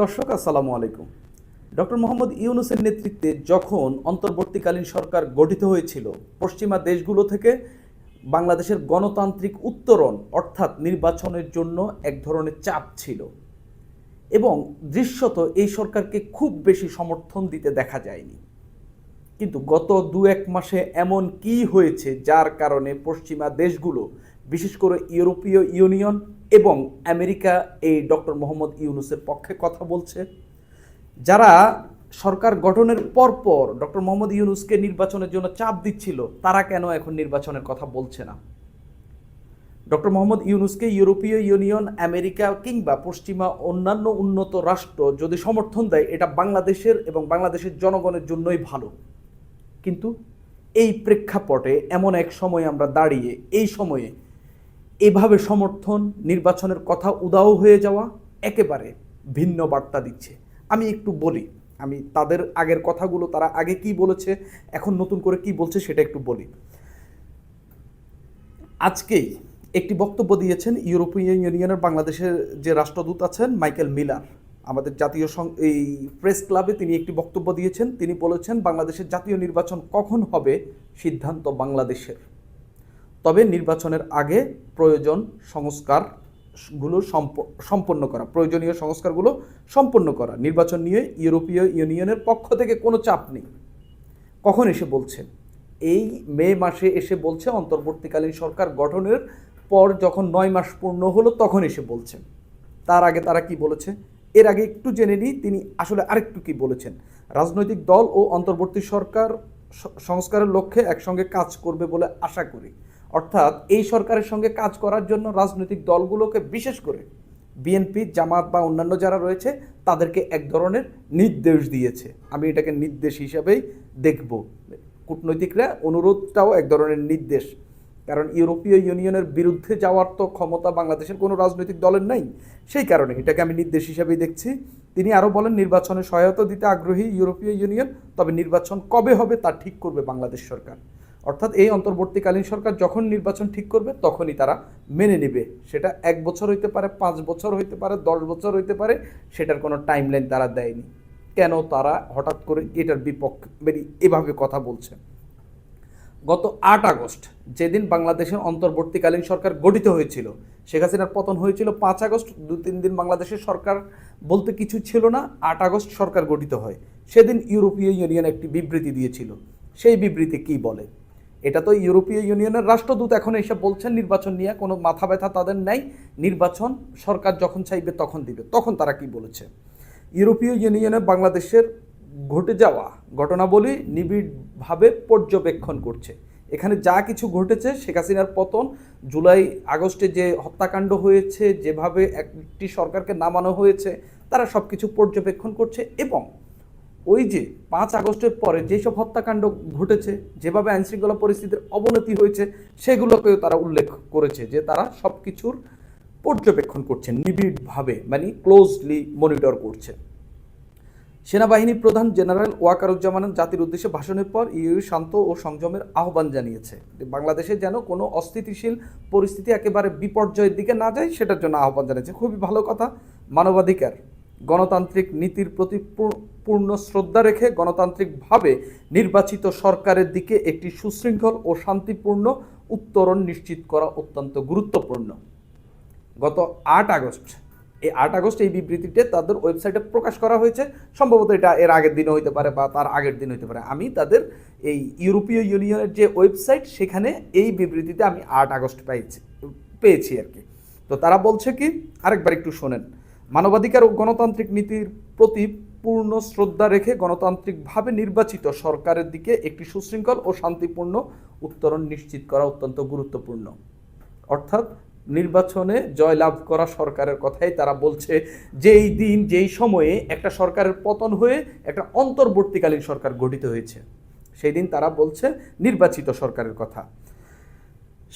দর্শক, আসসালামু আলাইকুম। ডক্টর মোহাম্মদ ইউনুসের নেতৃত্বে যখন অন্তর্বর্তীকালীন সরকার গঠিত হয়েছিল, পশ্চিমা দেশগুলো থেকে বাংলাদেশের গণতান্ত্রিক উত্তরণ, অর্থাৎ নির্বাচনের জন্য এক ধরনের চাপ ছিল এবং দৃশ্যত এই সরকারকে খুব বেশি সমর্থন দিতে দেখা যায়নি। কিন্তু গত দু এক মাসে এমন কি হয়েছে, যার কারণে পশ্চিমা দেশগুলো বিশেষ করে ইউরোপীয় ইউনিয়ন এবং আমেরিকা, এই ডক্টর মোহাম্মদ ইউনুসের পক্ষে কথা বলছে। যারা সরকার গঠনের পরপর ডক্টর মোহাম্মদ ইউনুসকে নির্বাচনের জন্য চাপ দিচ্ছিল, তারা কেন এখন নির্বাচনের কথা বলছে না? ডক্টর মোহাম্মদ ইউনুসকে ইউরোপীয় ইউনিয়ন, আমেরিকা কিংবা পশ্চিমা অন্যান্য উন্নত রাষ্ট্র যদি সমর্থন দেয়, এটা বাংলাদেশের এবং বাংলাদেশের জনগণের জন্যই ভালো। কিন্তু এই প্রেক্ষাপটে এমন এক সময় আমরা দাঁড়িয়ে, এই সময়ে এভাবে সমর্থন নির্বাচনের কথা উদাও হয়ে যাওয়া একেবারে ভিন্ন বার্তা দিচ্ছে। আমি একটু বলি, আমি তাদের আগের কথাগুলো তারা আগে কি বলেছে, এখন নতুন করে কি বলছে সেটা একটু বলি। আজকেই একটি বক্তব্য দিয়েছেন ইউরোপীয় ইউনিয়নের বাংলাদেশের যে রাষ্ট্রদূত আছেন মাইকেল মিলার। আমাদের জাতীয় এই প্রেস ক্লাবে তিনি একটি বক্তব্য দিয়েছেন। তিনি বলেছেন, বাংলাদেশের জাতীয় নির্বাচন কখন হবে সিদ্ধান্ত বাংলাদেশের। তবে নির্বাচনের আগে প্রয়োজন সংস্কারগুলো সম্প- সম্পন্ন করা, প্রয়োজনীয় সংস্কারগুলো সম্পন্ন করা। নির্বাচন নিয়ে ইউরোপীয় ইউনিয়নের পক্ষ থেকে কোনো চাপ নেই। কখন এসে বলছে? এই মে মাসে এসে বলছে, অন্তর্বর্তীকালীন সরকার গঠনের পর যখন নয় মাস পূর্ণ হলো তখন এসে বলছে। তার আগে তারা কি বলেছে? এর আগে একটু জেনে নিই, তিনি আসলে আরেকটু কি বলেছেন। রাজনৈতিক দল ও অন্তর্বর্তী সরকার সংস্কারের লক্ষ্যে একসঙ্গে কাজ করবে বলে আশা করি। অর্থাৎ এই সরকারের সঙ্গে কাজ করার জন্য রাজনৈতিক দলগুলোকে বিশেষ করে বিএনপি, জামাত বা অন্যান্য যারা রয়েছে, তাদেরকে এক ধরনের নির্দেশ দিয়েছে। আমি এটাকে নির্দেশ হিসাবেই দেখব। কূটনৈতিকরা অনুরোধটাও এক ধরনের নির্দেশ। কারণ ইউরোপীয় ইউনিয়নের বিরুদ্ধে যাওয়ার তো ক্ষমতা বাংলাদেশের কোনো রাজনৈতিক দলের নাই। সেই কারণে এটাকে আমি নির্দেশ হিসাবেই দেখছি। তিনি আরও বলেন, নির্বাচনে সহায়তা দিতে আগ্রহী ইউরোপীয় ইউনিয়ন, তবে নির্বাচন কবে হবে তা ঠিক করবে বাংলাদেশ সরকার। অর্থাৎ এই অন্তর্বর্তীকালীন সরকার যখন নির্বাচন ঠিক করবে, তখনই তারা মেনে নেবে। সেটা এক বছর হইতে পারে, পাঁচ বছর হইতে পারে, দশ বছর হইতে পারে, সেটার কোনো টাইমলাইন তারা দেয়নি। কেন তারা হঠাৎ করে এটার বিপক্ষে বেরিয়ে এভাবে কথা বলছে? গত আট আগস্ট, যেদিন বাংলাদেশের অন্তর্বর্তীকালীন সরকার গঠিত হয়েছিল, শেখ হাসিনার পতন হয়েছিল পাঁচ আগস্ট, দু তিন দিন বাংলাদেশের সরকার বলতে কিছু ছিল না, আট আগস্ট সরকার গঠিত হয়। সেদিন ইউরোপীয় ইউনিয়ন একটি বিবৃতি দিয়েছিল। সেই বিবৃতি কি বলে? এটা তো ইউরোপীয় ইউনিয়নের রাষ্ট্রদূত এখন এসে বলছেন, নির্বাচন নিয়ে কোনো মাথা ব্যথা তাদের নেই। নির্বাচন সরকার যখন চাইবে তখন দিবে। তখন তারা কি বলেছে? ইউরোপীয় ইউনিয়নে বাংলাদেশের ঘটে যাওয়া ঘটনাবলী নিবিড়ভাবে পর্যবেক্ষণ করছে। এখানে যা কিছু ঘটেছে, শেখ হাসিনার পতন, জুলাই, আগস্টে যে হত্যাকাণ্ড হয়েছে, যেভাবে একটি সরকারকে নামানো হয়েছে, তারা সব কিছু পর্যবেক্ষণ করছে এবং ওই যে পাঁচ আগস্টের পরে যেসব হত্যাকাণ্ড ঘটেছে, যেভাবে আইনশৃঙ্খলা পরিস্থিতির অবনতি হয়েছে, সেগুলোকেও তারা উল্লেখ করেছে যে তারা সব কিছুর পর্যবেক্ষণ করছে নিবিড়ভাবে মানে ক্লোজলি মনিটর করছে সেনাবাহিনী প্রধান জেনারেল ওয়াকারুজ্জামান জাতির উদ্দেশ্যে ভাষণের পর ইউ শান্ত ও সংযমের আহ্বান জানিয়েছে বাংলাদেশে যেন কোনো অস্থিতিশীল পরিস্থিতি একেবারে বিপর্যয়ের দিকে না যায়, সেটার জন্য আহ্বান জানিয়েছে। খুবই ভালো কথা, মানবাধিকার, গণতান্ত্রিক নীতির প্রতি পূর্ণ শ্রদ্ধা রেখে গণতান্ত্রিকভাবে নির্বাচিত সরকারের দিকে একটি সুশৃঙ্খল ও শান্তিপূর্ণ উত্তরণ নিশ্চিত করা অত্যন্ত গুরুত্বপূর্ণ। গত আট আগস্ট, এই আট আগস্ট এই বিবৃতিটা তাদের ওয়েবসাইটে প্রকাশ করা হয়েছে। সম্ভবত এটা এর আগের দিনও হইতে পারে বা তার আগের দিন হইতে পারে। আমি তাদের এই ইউরোপীয় ইউনিয়নের যে ওয়েবসাইট, সেখানে এই বিবৃতিতে আমি আট আগস্ট পেয়েছি পেয়েছি আর কি। তো তারা বলছে কি, আরেকবার একটু শোনেন। মানবাধিকার ও গণতান্ত্রিক নীতির প্রতি পূর্ণ শ্রদ্ধা রেখে গণতান্ত্রিকভাবে নির্বাচিত সরকারের দিকে একটি সুশৃঙ্খল ও শান্তিপূর্ণ উত্তরণ নিশ্চিত করা অত্যন্ত গুরুত্বপূর্ণ। অর্থাৎ নির্বাচনে জয়লাভ করা সরকারের কথাই তারা বলছে যেই দিন, যেই সময়ে একটা সরকারের পতন হয়ে একটা অন্তর্বর্তীকালীন সরকার গঠিত হয়েছে। সেই দিন তারা বলছে নির্বাচিত সরকারের কথা।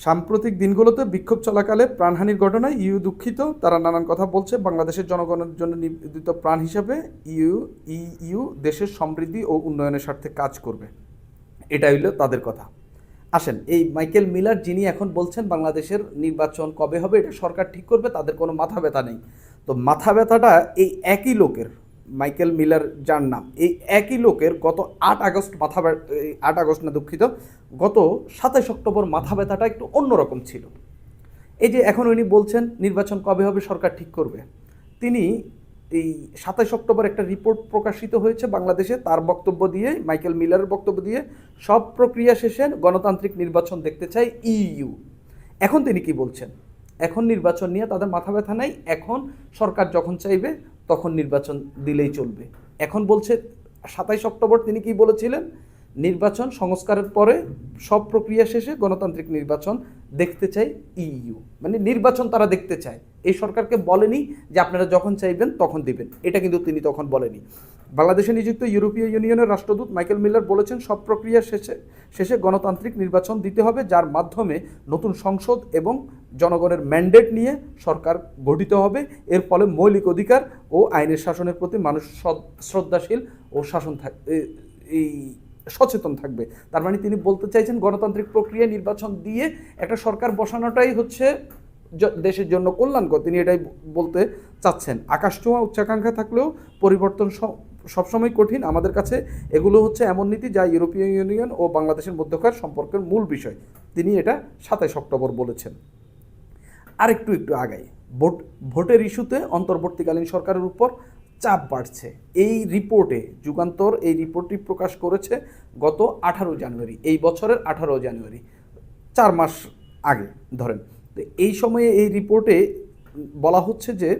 সাম্প্রতিক দিনগুলোতে বিক্ষোভ চলাকালে প্রাণহানির ঘটনায় ইউ দুঃখিত। তারা নানান কথা বলছে। বাংলাদেশের জনগণের জন্য নিবেদিত প্রাণ হিসাবে ইউ ইউ দেশের সমৃদ্ধি ও উন্নয়নের স্বার্থে কাজ করবে। এটা হইল তাদের কথা। আসেন, এই মাইকেল মিলার যিনি এখন বলছেন বাংলাদেশের নির্বাচন কবে হবে, এটা সরকার ঠিক করবে, তাদের কোনো মাথা ব্যথা নেই। তো মাথা ব্যথাটা এই একই লোকের। মাইকেল মিলার যার নাম, এই একই লোকের গত আট আগস্ট মাথা আট আগস্ট না দুঃখিত, গত সাতাশ অক্টোবর মাথা ব্যথাটা একটু অন্যরকম ছিল। এই যে এখন উনি বলছেন, নির্বাচন কবে হবে সরকার ঠিক করবে। তিনি এই সাতাশ অক্টোবর একটা রিপোর্ট প্রকাশিত হয়েছে বাংলাদেশে, তার বক্তব্য দিয়ে, মাইকেল মিলারের বক্তব্য দিয়ে, সব প্রক্রিয়া শেষে গণতান্ত্রিক নির্বাচন দেখতে চাই ইইউ। এখন তিনি কি বলছেন? এখন নির্বাচন নিয়ে তাদের মাথা ব্যথা নাই, এখন সরকার যখন চাইবে তখন নির্বাচন দিলেই চলবে। এখন বলছে, সাতাইশ অক্টোবর তিনি কি বলেছিলেন? নির্বাচন সংস্কারের পরে সব প্রক্রিয়া শেষে গণতান্ত্রিক নির্বাচন দেখতে চাই ইইউ মানে নির্বাচন তারা দেখতে চায়। এই সরকারকে বলেনি যে আপনারা যখন চাইবেন তখন দিবেন। এটা কিন্তু তিনি তখন বলেনি। বাংলাদেশে নিযুক্ত ইউরোপীয় ইউনিয়নের রাষ্ট্রদূত মাইকেল মিলার বলেছেন, সব প্রক্রিয়া শেষে শেষে গণতান্ত্রিক নির্বাচন দিতে হবে, যার মাধ্যমে নতুন সংসদ এবং জনগণের ম্যান্ডেট নিয়ে সরকার গঠিত হবে। এর ফলে মৌলিক অধিকার ও আইনের শাসনের প্রতি মানুষ শ্রদ্ধাশীল ও শাসন থাক এই সচেতন থাকবে। তার মানে তিনি বলতে চাইছেন গণতান্ত্রিক প্রক্রিয়া নির্বাচন দিয়ে একটা সরকার বসানোটাই হচ্ছে দেশের জন্য কল্যাণকর। তিনি এটাই বলতে চাচ্ছেন। আকাশ ছোঁয়া, উচ্চাকাঙ্ক্ষা থাকলেও পরিবর্তন সবসময় কঠিন। আমাদের কাছে এগুলো হচ্ছে এমন নীতি যা ইউরোপীয় ইউনিয়ন ও বাংলাদেশের মধ্যকার সম্পর্কের মূল বিষয়। তিনি এটা সাতাইশ অক্টোবর বলেছেন। আরেকটু একটু আগাই। ভোট, ভোটের ইস্যুতে অন্তর্বর্তীকালীন সরকারের উপর চাপ বাড়ছে। এই রিপোর্টে যুগান্তর এই রিপোর্টটি প্রকাশ করেছে গত আঠারো জানুয়ারি, এই বছরের আঠারো জানুয়ারি, চার মাস আগে, ধরেন। তো এই সময়ে এই রিপোর্টে বলা হচ্ছে যে,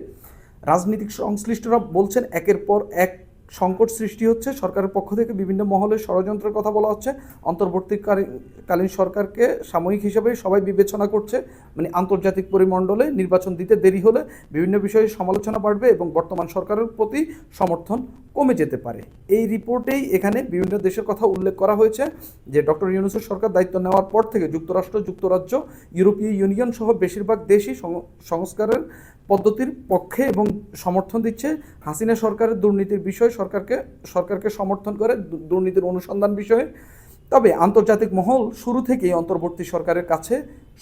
রাজনৈতিক সংশ্লিষ্টরা বলছেন একের পর এক সংকট সৃষ্টি হচ্ছে। সরকারের পক্ষ থেকে বিভিন্ন মহলে ষড়যন্ত্রের কথা বলা হচ্ছে। অন্তর্বর্তীকালীন সরকারকে সাময়িক হিসেবে সবাই বিবেচনা করছে। মানে আন্তর্জাতিক পরিমণ্ডলে নির্বাচন দিতে দেরি হলে বিভিন্ন বিষয়ে সমালোচনা বাড়বে এবং বর্তমান সরকারের প্রতি সমর্থন কমে যেতে পারে। এই রিপোর্টেই এখানে বিভিন্ন দেশের কথা উল্লেখ করা হয়েছে যে ডক্টর ইউনুসের সরকার দায়িত্ব নেওয়ার পর থেকে যুক্তরাষ্ট্র, যুক্তরাজ্য, ইউরোপীয় ইউনিয়ন সহ বেশিরভাগ দেশই সংস্কারের পদ্ধতির পক্ষে এবং সমর্থন দিচ্ছে হাসিনা সরকারের দুর্নীতির বিষয়ে, সরকারকে সরকারকে সমর্থন করে দুর্নীতির অনুসন্ধান বিষয়ে। তবে আন্তর্জাতিক মহল শুরু থেকেই অন্তর্বর্তী সরকারের কাছে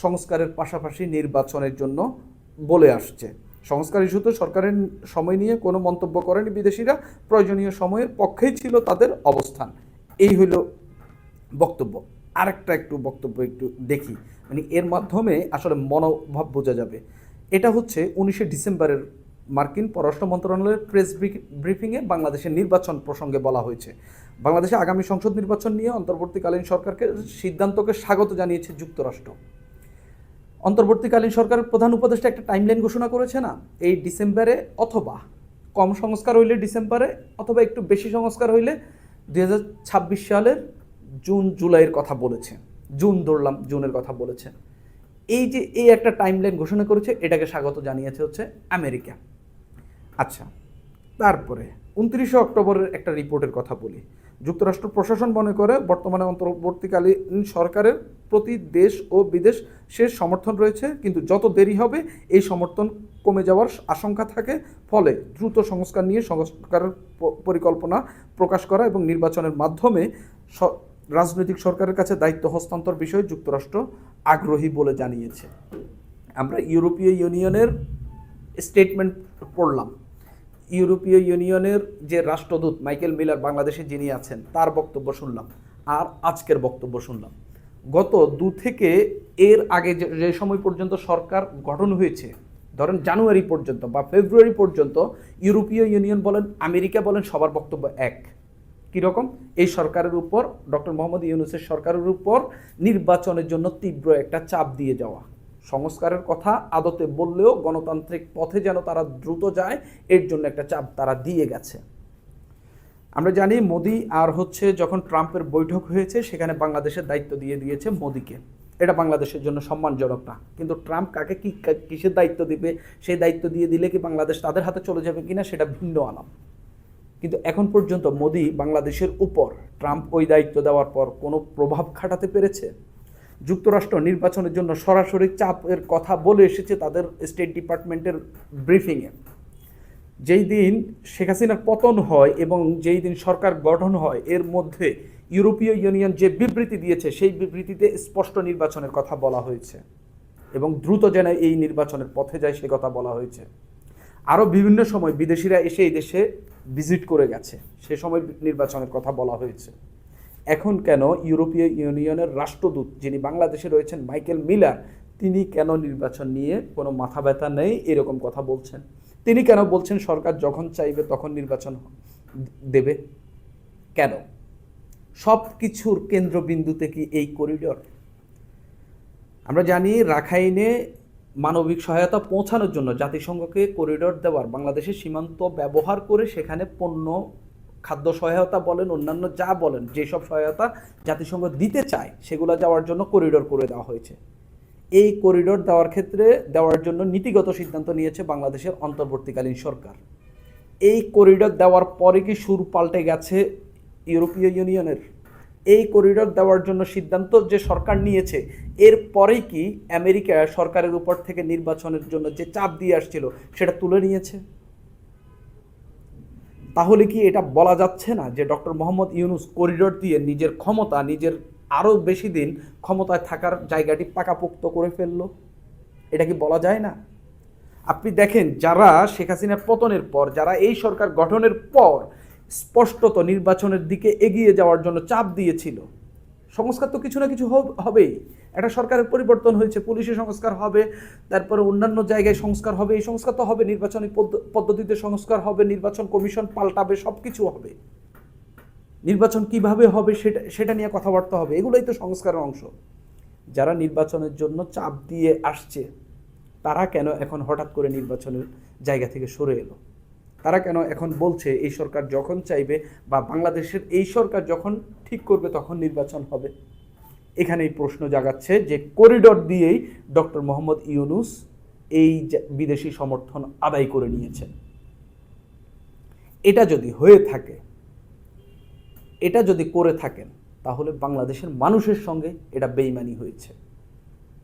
সংস্কারের পাশাপাশি নির্বাচনের জন্য বলে আসছে। সংস্কার ইস্যুতে সরকারের সময় নিয়ে কোনো মন্তব্য করেনি বিদেশিরা। প্রয়োজনীয় সময়ের পক্ষেই ছিল তাদের অবস্থান। এই হইল বক্তব্য। আরেকটা একটু বক্তব্য একটু দেখি। মানে এর মাধ্যমে আসলে মনোভাব বোঝা যাবে। এটা হচ্ছে উনিশে ডিসেম্বরের মার্কিন পররাষ্ট্র মন্ত্রণালয়ের প্রেস ব্রিফিংয়ে বাংলাদেশের নির্বাচন প্রসঙ্গে বলা হয়েছে। বাংলাদেশে আগামী সংসদ নির্বাচন নিয়ে অন্তর্বর্তীকালীন সরকারকে সিদ্ধান্তকে স্বাগত জানিয়েছে যুক্তরাষ্ট্র। অন্তর্বর্তীকালীন সরকারের প্রধান উপদেষ্টা একটা টাইমলাইন ঘোষণা করেছে না? এই ডিসেম্বরে অথবা কম সংস্কার হইলে ডিসেম্বরে, অথবা একটু বেশি সংস্কার হইলে দু হাজার ছাব্বিশ সালের জুন, জুলাইয়ের কথা বলেছে। জুন ধরলাম, জুনের কথা বলেছে। এই যে এই একটা টাইমলাইন ঘোষণা করেছে, এটাকে স্বাগত জানিয়েছে হচ্ছে আমেরিকা। আচ্ছা তারপরে উনত্রিশে অক্টোবরের একটা রিপোর্টের কথা বলি। যুক্তরাষ্ট্র প্রশাসন মনে করে বর্তমানে অন্তর্বর্তীকালীন সরকারের প্রতি দেশ ও বিদেশ শেষ সমর্থন রয়েছে, কিন্তু যত দেরি হবে, এই সমর্থন কমে যাওয়ার আশঙ্কা থাকে। ফলে দ্রুত সংস্কার নিয়ে সংস্কারের পরিকল্পনা প্রকাশ করা এবং নির্বাচনের মাধ্যমে রাজনৈতিক সরকারের কাছে দায়িত্ব হস্তান্তর বিষয়ে যুক্তরাষ্ট্র আগ্রহী বলে জানিয়েছে। আমরা ইউরোপীয় ইউনিয়নের স্টেটমেন্ট পড়লাম। ইউরোপীয় ইউনিয়নের যে রাষ্ট্রদূত মাইকেল মিলার বাংলাদেশে যিনি আছেন, তার বক্তব্য শুনলাম আর আজকের বক্তব্য শুনলাম। গত দু থেকে এর আগে যে সময় পর্যন্ত সরকার গঠন হয়েছে, ধরেন জানুয়ারি পর্যন্ত বা ফেব্রুয়ারি পর্যন্ত ইউরোপীয় ইউনিয়ন বলেন, আমেরিকা বলেন, সবার বক্তব্য এক। কীরকম? এই সরকারের উপর, ডক্টর মোহাম্মদ ইউনুসের সরকারের উপর নির্বাচনের জন্য তীব্র একটা চাপ দিয়ে যাওয়া। সংস্কারের কথা আদতে বললেও গণতান্ত্রিক পথে যেন তারা দ্রুত যায়, এর জন্য একটা চাপ তারা দিয়ে গেছে। আমরা জানি মোদি আর হচ্ছে যখন ট্রাম্পের বৈঠক হয়েছে, সেখানে বাংলাদেশের দায়িত্ব দিয়ে দিয়েছে মোদিকে। এটা বাংলাদেশের জন্য সম্মানজনক না। কিন্তু ট্রাম্প কাকে কি, কিসের দায়িত্ব দিবে? সেই দায়িত্ব দিয়ে দিলে কি বাংলাদেশ তাদের হাতে চলে যাবে কিনা, সেটা ভিন্ন আলাপ। কিন্তু এখন পর্যন্ত মোদি বাংলাদেশের উপর ট্রাম্প ওই দায়িত্ব দেওয়ার পর কোনো প্রভাব খাটাতে পেরেছে? যুক্তরাষ্ট্র নির্বাচনের জন্য সরাসরি চাপের কথা বলে এসেছে তাদের স্টেট ডিপার্টমেন্টের ব্রিফিংয়ে যেই দিন শেখ হাসিনার পতন হয় এবং যেই দিন সরকার গঠন হয়, এর মধ্যে ইউরোপীয় ইউনিয়ন যে বিবৃতি দিয়েছে, সেই বিবৃতিতে স্পষ্ট নির্বাচনের কথা বলা হয়েছে এবং দ্রুত যেন এই নির্বাচনের পথে যায় সে কথা বলা হয়েছে। আরও বিভিন্ন সময় বিদেশিরা এসে এই দেশে ভিজিট করে গেছে। সে সময় নির্বাচনের কথা বলা হয়েছে। এখন কেন ইউরোপীয় ইউনিয়নের রাষ্ট্রদূত, যিনি বাংলাদেশে রয়েছেন, মাইকেল মিলার, তিনি কেন নির্বাচন নিয়ে কোনো মাথা ব্যথা নেই এরকম কথা বলছেন? তিনি কেন বলছেন, সরকার যখন চাইবে তখন নির্বাচন দেবে? কেন? সব কিছুর কেন্দ্রবিন্দুতে কি এই করিডর? আমরা জানি রাখাইনে মানবিক সহায়তা পৌঁছানোর জন্য জাতিসংঘকে করিডর দেওয়ার বাংলাদেশের সীমান্ত ব্যবহার করে সেখানে পণ্য, খাদ্য সহায়তা বলেন, অন্যান্য যা বলেন, যেসব সহায়তা জাতিসংঘ দিতে চায়, সেগুলো যাওয়ার জন্য করিডর করে দেওয়া হয়েছে। এই করিডর দেওয়ার ক্ষেত্রে, দেওয়ার জন্য নীতিগত সিদ্ধান্ত নিয়েছে বাংলাদেশের অন্তর্বর্তীকালীন সরকার। এই করিডর দেওয়ার পরে কি সুর পাল্টে গেছে ইউরোপীয় ইউনিয়নের? এই করিডর দেওয়ার জন্য সিদ্ধান্ত যে সরকার নিয়েছে, এর পরেই কি আমেরিকা সরকারের উপর থেকে নির্বাচনের জন্য যে চাপ দিয়ে আসছিল সেটা তুলে নিয়েছে? তাহলে কি এটা বলা যাচ্ছে না যে ডক্টর মোহাম্মদ ইউনুস করিডোর দিয়ে নিজের ক্ষমতা, নিজের আরও বেশি দিন ক্ষমতায় থাকার জায়গাটি পাকাপোক্ত করে ফেলল? এটা কি বলা যায় না? আপনি দেখেন, যারা শেখ হাসিনার পতনের পর, যারা এই সরকার গঠনের পর স্পষ্টত নির্বাচনের দিকে এগিয়ে যাওয়ার জন্য চাপ দিয়েছিল। সংস্কার তো কিছু না কিছু হব- হবেই। একটা সরকারের পরিবর্তন হয়েছে পুলিশের সংস্কার হবে, তারপরে অন্যান্য জায়গায় সংস্কার হবে, এই সংস্কার তো হবে, নির্বাচনী পদ্ধতিতে সংস্কার হবে, নির্বাচন কমিশন পাল্টাবে সব কিছু হবে। নির্বাচন কীভাবে হবে সেটা সেটা নিয়ে কথাবার্তা হবে, এগুলোই তো সংস্কারের অংশ। যারা নির্বাচনের জন্য চাপ দিয়ে আসছে, তারা কেন এখন হঠাৎ করে নির্বাচনের জায়গা থেকে সরে এলো? তারা কেন এখন বলছে এই সরকার যখন চাইবে বা বাংলাদেশের এই সরকার যখন ঠিক করবে তখন নির্বাচন হবে? এখানেই প্রশ্ন জাগাচ্ছে যে করিডর দিয়েই ডক্টর মোহাম্মদ ইউনুস এই বিদেশি সমর্থন আদায় করে নিয়েছেন। এটা যদি হয়ে থাকে, এটা যদি করে থাকেন, তাহলে বাংলাদেশের মানুষের সঙ্গে এটা বেইমানি হয়েছে।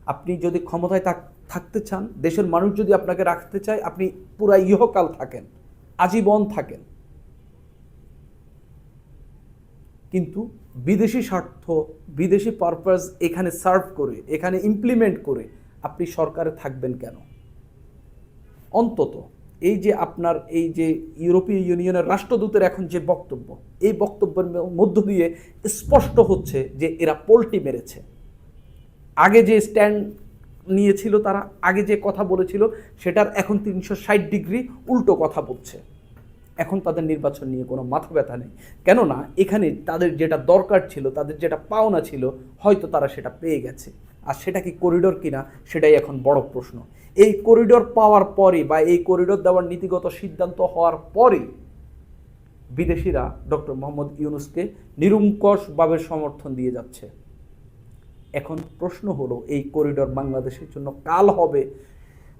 আপনি যদি ক্ষমতায় থাকতে চান, দেশের মানুষ যদি আপনাকে রাখতে চায়, আপনি পুরা ইহকাল থাকেন। আজীবন থাকেন। কিন্তু বিদেশি স্বার্থ, বিদেশি পারপাস এখানে সার্ভ করে, এখানে ইমপ্লিমেন্ট করে আপনি সরকারে থাকবেন কেন? অন্তত এই যে আপনার এই যে ইউরোপীয় ইউনিয়নের রাষ্ট্রদূতের এখন যে বক্তব্য, এই বক্তব্যের মধ্য দিয়ে স্পষ্ট হচ্ছে যে এরা পোল্টি মেরেছে। আগে যে স্ট্যান্ড নিয়েছিল তারা, আগে যে কথা বলেছিল, সেটার এখন তিনশো ষাট ডিগ্রি উল্টো কথা বলছে। এখন তাদের নির্বাচন নিয়ে কোনো মাথা ব্যথা নেই। কেননা এখানে তাদের যেটা দরকার ছিল, তাদের যেটা পাওনা ছিল, হয়তো তারা সেটা পেয়ে গেছে। আর সেটা কি করিডোর কিনা, সেটাই এখন বড় প্রশ্ন। এই করিডোর পাওয়ার পরে বা এই করিডোর দেওয়ার নীতিগত সিদ্ধান্ত হওয়ার পরে বিদেশিরা ডক্টর মোহাম্মদ ইউনুসকে নিরঙ্কশভাবে সমর্থন দিয়ে যাচ্ছে। এখন প্রশ্ন হলো, এই করিডোর বাংলাদেশের জন্য কাল হবে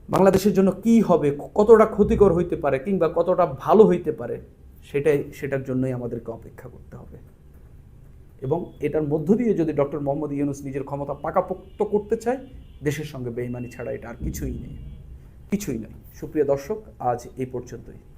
বাংলাদেশের জন্য কি হবে, কতটা ক্ষতিকর হইতে পারে কিংবা কতটা ভালো হইতে পারে, সেটাই, সেটার জন্যই আমাদেরকে অপেক্ষা করতে হবে। এবং এটার মধ্য দিয়ে যদি ডক্টর মোহাম্মদ ইউনুস নিজের ক্ষমতা পাকাপোক্ত করতে চায়, দেশের সঙ্গে বেইমানি ছাড়া এটা আর কিছুই নেই। কিছুই নয় সুপ্রিয় দর্শক, আজ এই পর্যন্তই।